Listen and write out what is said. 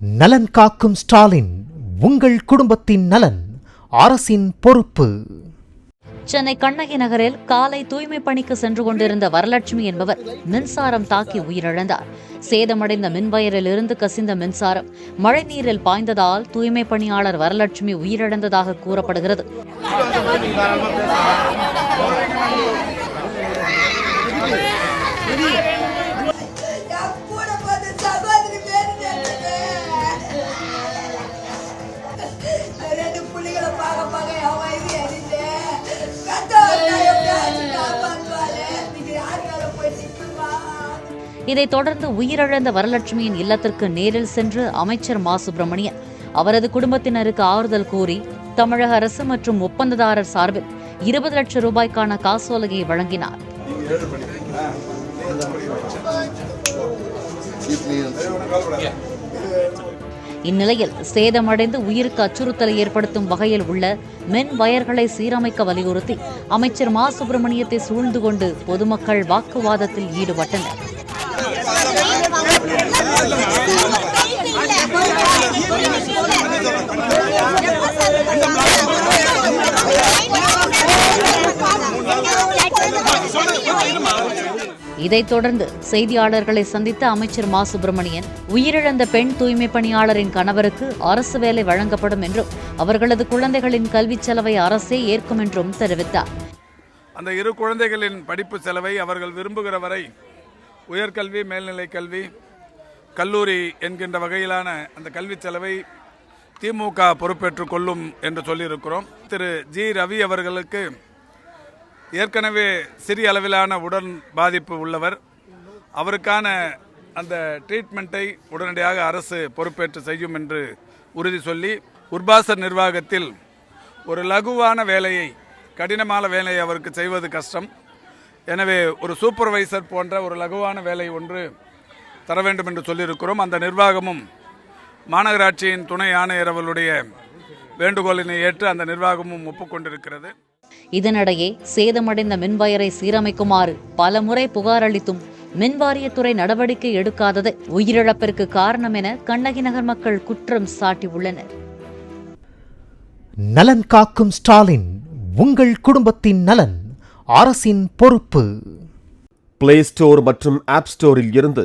நலன் காக்கும் ஸ்டாலின் உங்கள் குடும்பத்தின் நலன் அரசின் பொறுப்பு. சென்னை கண்ணகி நகரில் காலை தூய்மை பணிக்கு சென்று கொண்டிருந்த வரலட்சுமி என்பவர் மின்சாரம் தாக்கி உயிரிழந்தார். சேதமடைந்த மின்வயரில் இருந்து கசிந்த மின்சாரம் மழைநீரில் பாய்ந்ததால் தூய்மை பணியாளர் வரலட்சுமி உயிரிழந்ததாக கூறப்படுகிறது. இதைத் தொடர்ந்து உயிரிழந்த வரலட்சுமியின் இல்லத்திற்கு நேரில் சென்று அமைச்சர் மா. சுப்பிரமணியன் அவரது குடும்பத்தினருக்கு ஆறுதல் கூறி தமிழக அரசு மற்றும் ஒப்பந்ததாரர் சார்பில் இருபது லட்சம் ரூபாய்க்கான காசோலையை வழங்கினார். இந்நிலையில் சேதமடைந்து உயிருக்கு அச்சுறுத்தலை ஏற்படுத்தும் வகையில் உள்ள மின் வயர்களை சீரமைக்க வலியுறுத்தி அமைச்சர் மா. சுப்பிரமணியத்தை சூழ்ந்து கொண்டு பொதுமக்கள் வாக்குவாதத்தில் ஈடுபட்டனர். இதைத் தொடர்ந்து செய்தியாளர்களை சந்தித்த அமைச்சர் மா. சுப்பிரமணியன் உயிரிழந்த பெண் தூய்மை பணியாளரின் கணவருக்கு அரசு வேலை வழங்கப்படும் என்றும் அவர்களது குழந்தைகளின் கல்விச் செலவை அரசே ஏற்கும் என்றும் தெரிவித்தார். அந்த இரு குழந்தைகளின் படிப்பு செலவை அவர்கள் விரும்புகிற வரை உயர்கல்வி மேல்நிலைக் கல்வி கல்லூரி என்கின்ற வகையிலான அந்த கல்வி செலவை திமுக பொறுப்பேற்றுக் கொள்ளும் என்று சொல்லியிருக்கிறோம். திரு. ஜி. ரவி அவர்களுக்கு ஏற்கனவே சிறிய அளவிலான உடன் பாதிப்பு உள்ளவர். அவருக்கான அந்த ட்ரீட்மெண்ட்டை உடனடியாக அரசு பொறுப்பேற்று செய்யும் என்று உறுதி சொல்லி உர்பாசர் நிர்வாகத்தில் ஒரு லகுவான வேலையை கடினமான வேலையை அவருக்கு செய்வது கஷ்டம். எனவே ஒரு சூப்பர்வைசர் போன்ற ஒரு லகுவான வேலை ஒன்று தர வேண்டும் என்று சொல்லியிருக்கிறோம். அந்த நிர்வாகமும் மாநகராட்சியின் துணை ஆணையர் அவர்களுடைய வேண்டுகோளினை ஏற்று அந்த நிர்வாகமும் ஒப்புக்கொண்டிருக்கிறது. இதனிடையே சேதமடைந்த மின்வயரை சீரமைக்குமாறு பலமுறை புகார் அளித்தும் மின்வாரியத்துறை நடவடிக்கை எடுக்காதது உயிரிழப்பிற்கு காரணம் என கண்ணகி நகர் மக்கள் குற்றம் சாட்டியுள்ளனர். நலன் காக்கும் ஸ்டாலின் உங்கள் குடும்பத்தின் நலன் அரசின் பொறுப்பு. பிளே ஸ்டோர் மற்றும் ஆப் ஸ்டோரில் இருந்து